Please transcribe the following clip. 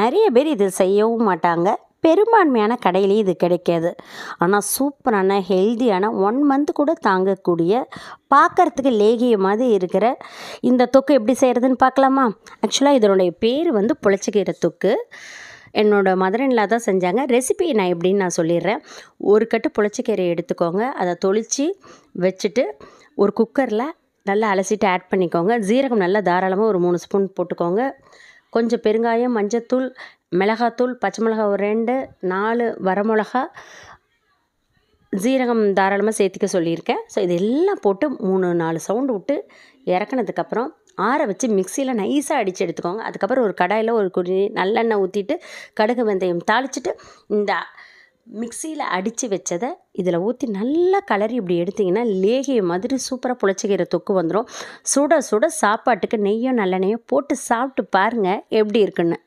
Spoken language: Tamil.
நிறைய பேர் இது செய்யவும் மாட்டாங்க. பெரும்பான்மையான கடையிலேயே இது கிடைக்காது. ஆனால் சூப்பரான ஹெல்தியான ஒன் மந்த் கூட தாங்கக்கூடிய பார்க்கறதுக்கு லேகிய மாதிரி இருக்கிற இந்த தொக்கு எப்படி செய்கிறதுன்னு பார்க்கலாமா? ஆக்சுவலாக இதனுடைய பேர் வந்து புளிச்சக்கீரை தொக்கு. என்னோடய மதரனில் தான் செஞ்சாங்க. ரெசிபி நான் எப்படின்னு நான் சொல்லிடுறேன். ஒரு கட்டு புளிச்சக்கீரை எடுத்துக்கோங்க. அதை தொளித்து வச்சுட்டு ஒரு குக்கரில் நல்லா அலசிட்டு ஆட் பண்ணிக்கோங்க. ஜீரகம் நல்லா தாராளமாக ஒரு மூணு ஸ்பூன் போட்டுக்கோங்க. கொஞ்சம் பெருங்காயம் மஞ்சத்தூள் மிளகாத்தூள் பச்சை மிளகா ஒரு ரெண்டு நாலு வரமிளகா ஜீரகம் தாராளமாக சேர்த்திக்க சொல்லியிருக்கேன். ஸோ இது எல்லாம் போட்டு மூணு நாலு சவுண்டு விட்டு இறக்குனதுக்கப்புறம் ஆற வச்சு மிக்சியில் நைஸாக அடித்து எடுத்துக்கோங்க. அதுக்கப்புறம் ஒரு கடாயில் ஒரு குடி நல்லெண்ணெய் ஊற்றிட்டு கடுகு வெந்தயம் தாளிச்சிட்டு இந்த மிக்சியில் அடித்து வச்சதை இதில் ஊற்றி நல்லா கலரி இப்படி எடுத்திங்கன்னா லேகிய மாதிரி சூப்பராக புளிச்சிக்கிற தொக்கு வந்துடும் சுட சுட சாப்பாட்டுக்கு நெய்யும் நல்லெண்ணெயோ போட்டு சாப்பிட்டு பாருங்கள் எப்படி இருக்குன்னு.